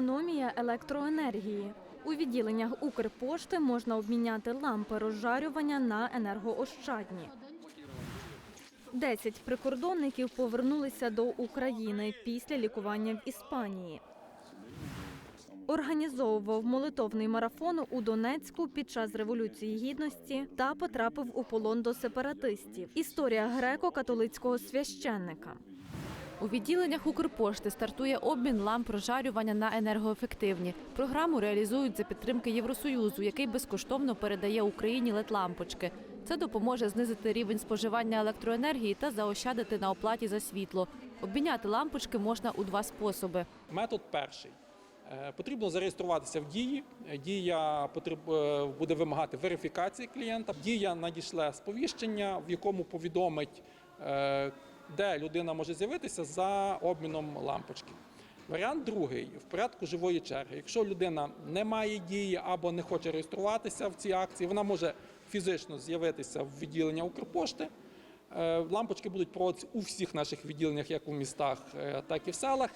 Економія електроенергії. У відділеннях Укрпошти можна обміняти лампи розжарювання на енергоощадні. Десять прикордонників повернулися до України після лікування в Іспанії. Організовував молитовний марафон у Донецьку під час Революції Гідності та потрапив у полон до сепаратистів. Історія греко-католицького священника. У відділеннях Укрпошти стартує обмін ламп розжарювання на енергоефективні. Програму реалізують за підтримки Євросоюзу, який безкоштовно передає Україні LED-лампочки. Це допоможе знизити рівень споживання електроенергії та заощадити на оплаті за світло. Обміняти лампочки можна у два способи. Метод перший. Е, Потрібно зареєструватися в дії. Дія е, буде вимагати верифікації клієнта. Дія надішле сповіщення, в якому повідомить, е, де людина може з'явитися за обміном лампочки. Варіант другий в порядку живої черги. Якщо людина не має дії або не хоче реєструватися в цій акції, вона може фізично з'явитися в відділення Укрпошти. Е, Лампочки будуть проводитися у всіх наших відділеннях, як у містах, е, так і в селах.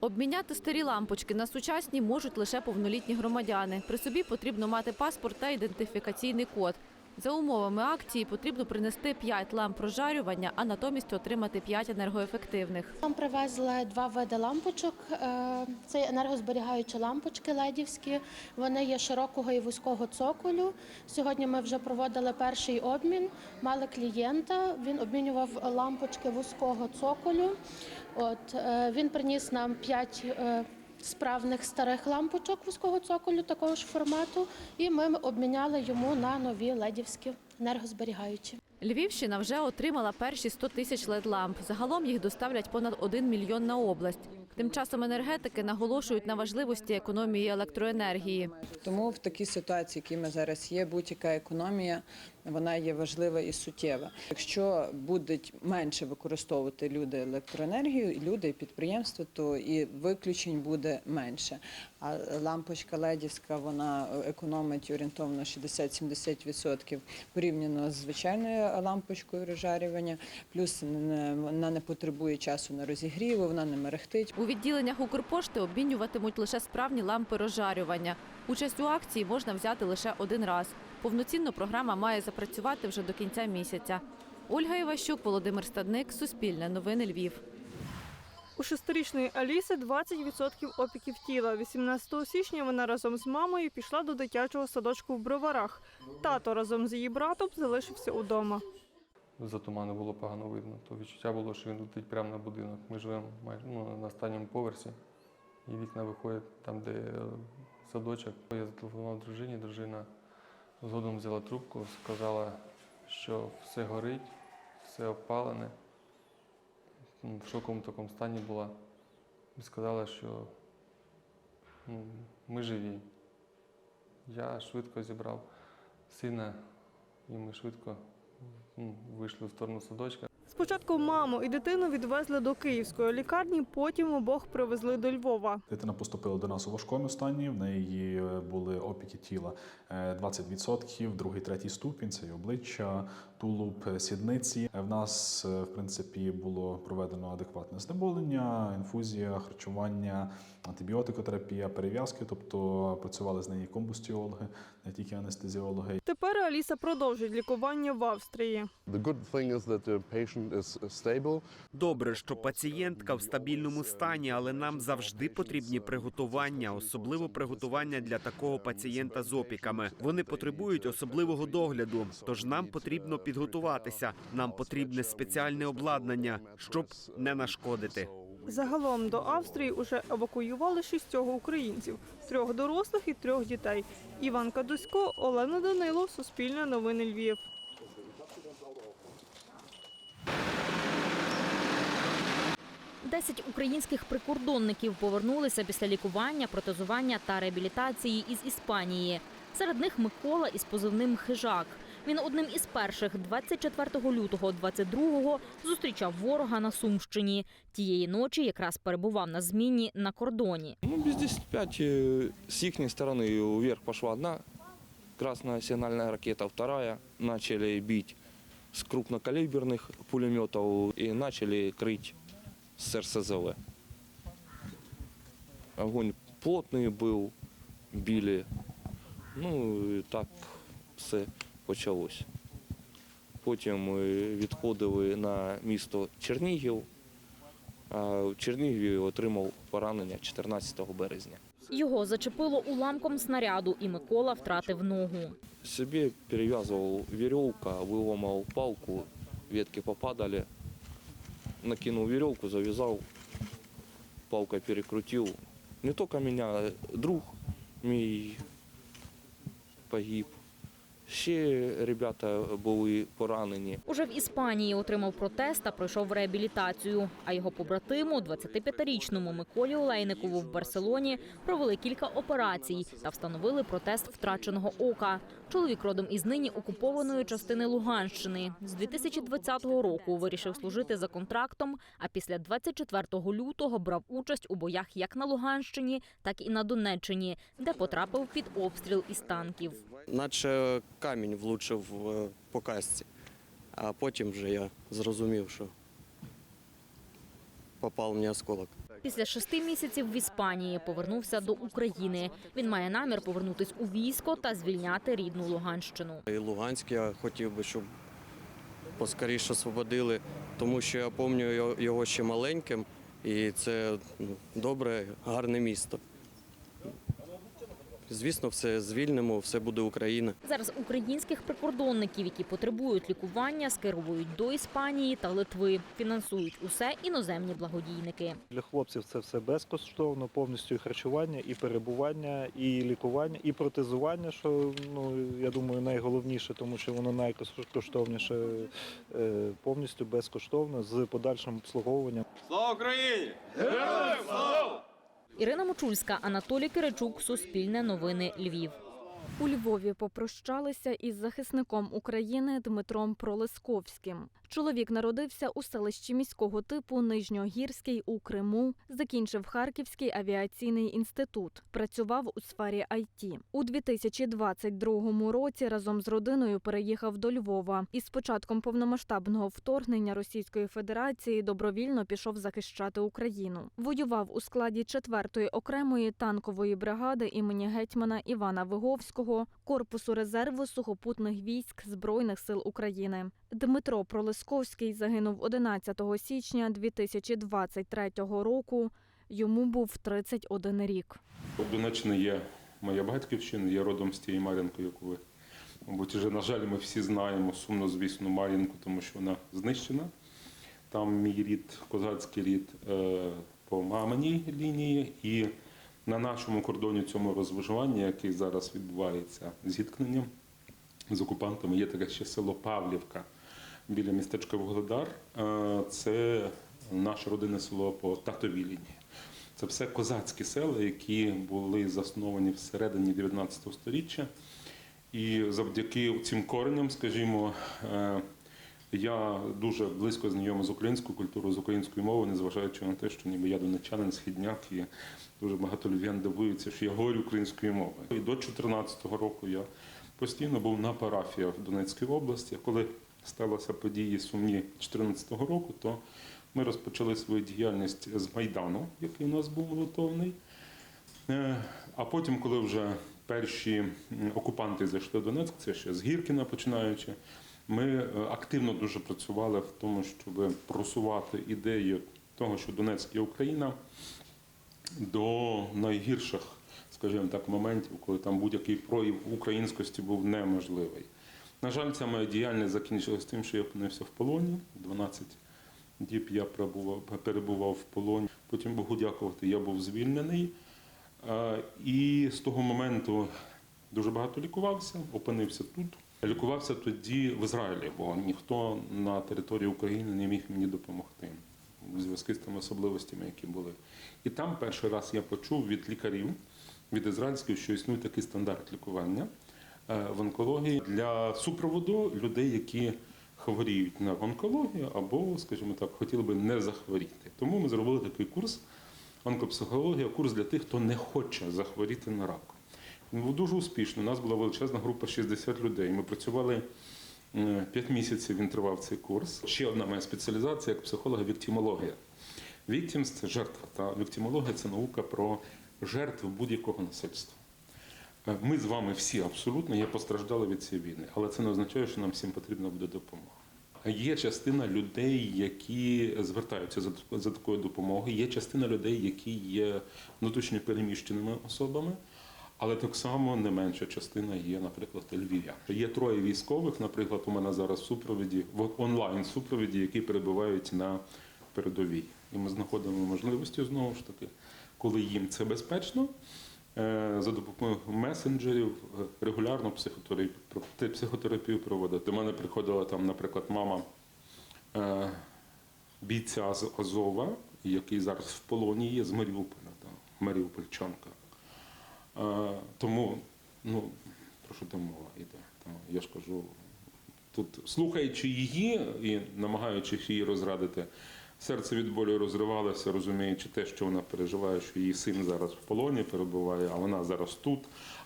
Обміняти старі лампочки на сучасні можуть лише повнолітні громадяни. При собі потрібно мати паспорт та ідентифікаційний код. За умовами акції потрібно принести 5 ламп прожарювання, а натомість отримати 5 енергоефективних. Нам привезли два види лампочок. Е, це енергозберігаючі лампочки ледівські. Вони є широкого і вузького цоколю. Сьогодні ми вже проводили перший обмін. Мали клієнта. Він обмінював лампочки вузького цоколю. От е, він приніс нам 5 Справних старих лампочок вузького цоколю такого ж формату, і ми обміняли йому на нові ледівські енергозберігаючі. Львівщина вже отримала перші 100 тисяч LED-ламп. Загалом їх доставлять понад 1 мільйон на область. Тим часом енергетики наголошують на важливості економії електроенергії. Тому в такій ситуації, які ми зараз є, будь-яка економія вона є важлива і суттєва. Якщо будуть менше використовувати люди електроенергію, люди і підприємства, то і виключень буде менше. А лампочка ледівська вона економить орієнтовно 60-70% порівняно з звичайною лампочкою розжарювання. Плюс вона не потребує часу на розігрів, вона не мерехтить. У відділеннях Укрпошти обмінюватимуть лише справні лампи розжарювання. Участь у акції можна взяти лише один раз. Повноцінно програма має запрацювати вже до кінця місяця. Ольга Іващук, Володимир Стадник, Суспільне новини Львів. У шестирічної Аліси 20% опіків тіла. 18 січня вона разом з мамою пішла до дитячого садочку в Броварах. Тато разом з її братом залишився удома. За туману було погано видно, то відчуття було, що він летить прямо на будинок. Ми живемо майже ну, на останньому поверсі, і вікна виходять там, де е, садочок. Я зателефонував дружині, дружина згодом взяла трубку, сказала, що все горить, все опалене. В шоковому такому стані була. І сказала, що ну, ми живі. Я швидко зібрав сина, і ми швидко ну, вийшли в сторону садочка. Спочатку маму і дитину відвезли до київської лікарні, потім обох привезли до Львова. Дитина поступила до нас у важкому стані. В неї е, були опіки тіла е, 20%, другий, третій ступінь це і обличчя, тулуб, е, сідниці. Е, В нас, е, в принципі, було проведено адекватне знеболення, інфузія, харчування, антибіотикотерапія, перев'язки. Тобто працювали з нею комбустіологи, не тільки анестезіологи. Тепер Аліса продовжить лікування в Австрії. The good thing is that the patient is stable. Добре, що пацієнтка в стабільному стані, але нам завжди потрібні приготування, особливо приготування для такого пацієнта з опіками. Вони потребують особливого догляду. Тож нам потрібно підготуватися. Нам потрібне спеціальне обладнання, щоб не нашкодити. Загалом до Австрії уже евакуювали шістьох українців, трьох дорослих і трьох дітей. Іван Кадусько, Олена Данило, Суспільне новини Львів. Десять українських прикордонників повернулися після лікування, протезування та реабілітації із Іспанії. Серед них Микола із позивним Хижак. Він одним із перших 24 лютого 22-го зустрічав ворога на Сумщині. Тієї ночі якраз перебував на зміні на кордоні. Ну, без 10-5 э, с их стороны вверх пошла одна красная сигнальная ракета, вторая. Начали бить с крупнокалиберных пулеметов и начали крыть с РСЗВ. Огонь плотний був, білі. Ну і так все почалось. Потім ми відходили на місто Чернігів, а в Чернігові отримав поранення 14 березня. Його зачепило уламком снаряду, і Микола втратив ногу. Себе перевязывал веревка, выломал палку, ветки попадали, накинул веревку, завязал, палкой перекрутил. Не только меня, друг мій погиб. Ще ребята були поранені. Уже в Іспанії отримав протест та пройшов реабілітацію. А його побратиму, 25-річному Миколі Олейникову в Барселоні, провели кілька операцій та встановили протест втраченого ока. Чоловік родом із нині окупованої частини Луганщини. З 2020 року вирішив служити за контрактом, а після 24 лютого брав участь у боях як на Луганщині, так і на Донеччині, де потрапив під обстріл із танків. наче камінь влучив е, по касці. А потім вже я зрозумів, що попав мені осколок. Після шести місяців в Іспанії повернувся до України. Він має намір повернутись у військо та звільняти рідну Луганщину. Луганськ я хотів би, щоб поскоріше освободили, тому що я пам'ятаю його- його ще маленьким, і це ну, добре, гарне місто. Звісно, все звільнимо, все буде Україна. Зараз українських прикордонників, які потребують лікування, скеровують до Іспанії та Литви. Фінансують усе іноземні благодійники. Для хлопців це все безкоштовно, повністю і харчування, і перебування, і лікування, і протезування, що ну я думаю найголовніше, тому що воно найкоштовніше, е, повністю безкоштовно з подальшим обслуговуванням. Ірина Мочульська, Анатолій Киричук, Суспільне новини, Львів. У Львові попрощалися із захисником України Дмитром Пролесковським. Чоловік народився у селищі міського типу Нижньогірський у Криму, закінчив Харківський авіаційний інститут, працював у сфері IT. У 2022 році разом з родиною переїхав до Львова і з початком повномасштабного вторгнення Російської Федерації добровільно пішов захищати Україну. Воював у складі 4-ї окремої танкової бригади імені гетьмана Івана Виговського, корпусу резерву сухопутних військ Збройних сил України. Дмитро Пролесковський загинув 11 січня 2023 року. Йому був 31 рік. Донеччина є моя батьківщина, я родом з тієї Мар'їнки, яку ви, мабуть, вже, на жаль, ми всі знаємо сумно, звісно, Мар'їнку, тому що вона знищена. Там мій рід, козацький рід е, по маминій лінії, і на нашому кордоні цьому розвижуванні, який зараз відбувається зіткненням з окупантами, є таке ще село Павлівка біля містечка Вугледар. Е, Це наше родинне село по татовій лінії. Це все козацькі села, які були засновані всередині 19 століття. І завдяки цим коренням, скажімо, е, я дуже близько знайомий з українською культурою, з українською мовою, незважаючи на те, що ніби я донечанин, східняк, і дуже багато львів'ян дивуються, що я говорю українською мовою. І до 2014 року я постійно був на парафіях в Донецькій області. Коли сталися події сумні 2014 року, то ми розпочали свою діяльність з Майдану, який у нас був готовний. Е, А потім, коли вже перші окупанти зайшли в Донецьк, це ще з Гіркіна починаючи, ми е, активно дуже працювали в тому, щоб просувати ідею того, що Донецьк є Україна до найгірших, скажімо так, моментів, коли там будь-який прояв українськості був неможливий. На жаль, ця моя діяльність закінчилась тим, що я опинився в полоні. 12 діб я перебував, в полоні. Потім Богу дякувати, я був звільнений. І з того моменту дуже багато лікувався, опинився тут. Лікувався тоді в Ізраїлі, бо ніхто на території України не міг мені допомогти у зв'язку з тими особливостями, які були. І там перший раз я почув від лікарів, від ізраїльських, що існує такий стандарт лікування в онкології для супроводу людей, які хворіють на онкологію або, скажімо так, хотіли би не захворіти. Тому ми зробили такий курс онкопсихологія, курс для тих, хто не хоче захворіти на рак. Дуже успішний. У нас була величезна група 60 людей. Ми працювали 5 місяців. Він тривав цей курс. Ще одна моя спеціалізація як психолога віктимологія. Віктімс це жертва. Та віктимологія це наука про жертв будь-якого насильства. Е, Ми з вами всі абсолютно є постраждали від цієї війни, але це не означає, що нам всім потрібна буде допомога. Є частина людей, які звертаються за, за такою допомогою. Є частина людей, які є внутрішньо переміщеними особами. Але так само не менша частина є, наприклад, львів'ян. Є троє військових, наприклад, у мене зараз супровіді, в онлайн супровіді, які перебувають на передовій. І ми знаходимо можливості знову ж таки, коли їм це безпечно, за допомогою месенджерів е, регулярно психотерапію, психотерапію проводити. До мене приходила там, наприклад, мама е, бійця з Азова, який зараз в полоні є з Маріуполя, там, Маріупольчанка. Е, Тому, ну, про що там мова йде? Я ж кажу, тут слухаючи її і намагаючись її розрадити, серце від болю розривалося, розуміючи те, що вона переживає, що її син зараз в полоні перебуває, а вона зараз тут.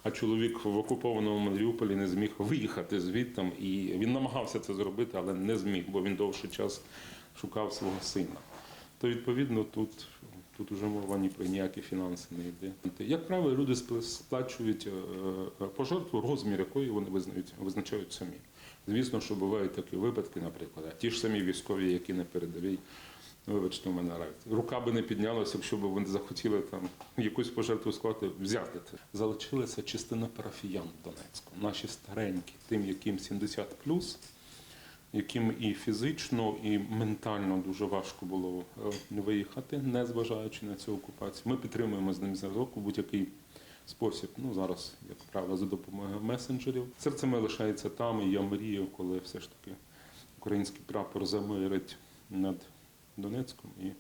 А чоловік в окупованому Маріуполі не зміг виїхати звідти. І він намагався це зробити, але не зміг, бо він довший час шукав свого сина. То відповідно тут. Тут уже мова ні про ніякі фінанси не йде. Як правило, люди спла- сплачують е, пожертву, розмір якої вони визнають, визначають самі. Звісно, що бувають такі випадки, наприклад, ті ж самі військові, які на передовій, вибачте, у мене рак. Рука би не піднялася, якщо б вони захотіли там якусь пожертву склати, взяти. Залишилася частина парафіян в Донецьку, наші старенькі, тим, яким 70+, яким і фізично, і ментально дуже важко було е, виїхати, не зважаючи на цю окупацію. Ми підтримуємо з ним зв'язок у будь-який спосіб. Ну зараз, як правило, за допомогою месенджерів. Серце моє лишається там, і я мрію, коли все ж таки український прапор замирить над Донецьком і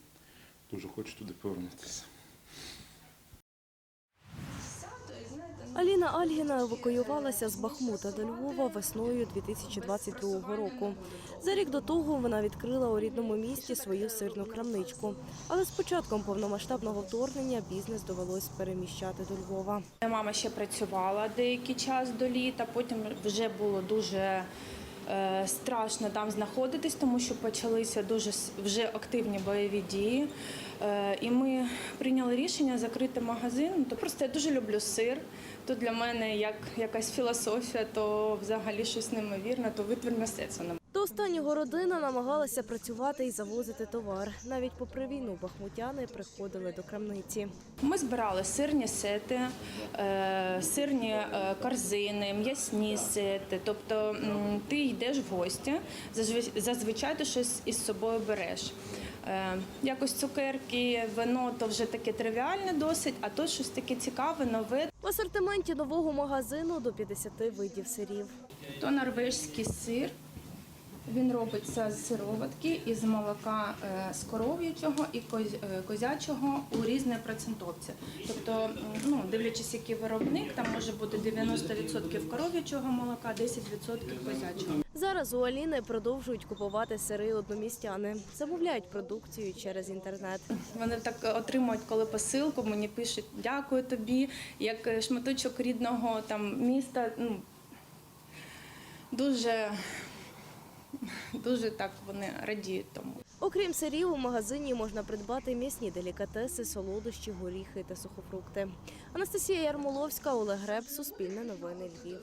дуже хочу туди повернутися. Аліна Альгіна евакуювалася з Бахмута до Львова весною 2022 року. За рік до того вона відкрила у рідному місті свою сирну крамничку. Але з початком повномасштабного вторгнення бізнес довелось переміщати до Львова. Мама ще працювала деякий час до літа, потім вже було дуже страшно там знаходитись, тому що почалися дуже вже активні бойові дії. Е, і ми прийняли рішення закрити магазин. То просто я дуже люблю сир. То для мене як якась філософія, то взагалі щось неймовірне, то витвір мистецтва. До останнього родина намагалася працювати і завозити товар. Навіть попри війну бахмутяни приходили до крамниці. Ми збирали сирні сети, е, сирні е, корзини, м'ясні сети. Тобто ти йдеш в гості, зазвичай- ти щось із собою береш. Е, Якось цукерки, вино то вже таке тривіальне досить, а тут щось таке цікаве, нове. В асортименті нового магазину до 50 видів сирів. То норвежський сир. Він робиться з сироватки, із молока е, з коров'ячого і е, козячого у різні процентовці. Тобто, ну, дивлячись, який виробник, там може бути 90% коров'ячого молока, 10% козячого. Зараз у Аліни продовжують купувати сири одномістяни. Замовляють продукцію через інтернет. Вони так отримують, коли посилку, мені пишуть дякую тобі, як е, шматочок рідного там міста. Ну, дуже, дуже так вони радіють тому. Окрім сирів, у магазині можна придбати м'ясні делікатеси, солодощі, горіхи та сухофрукти. Анастасія Ярмоловська, Олег Греб, Суспільне новини Львів.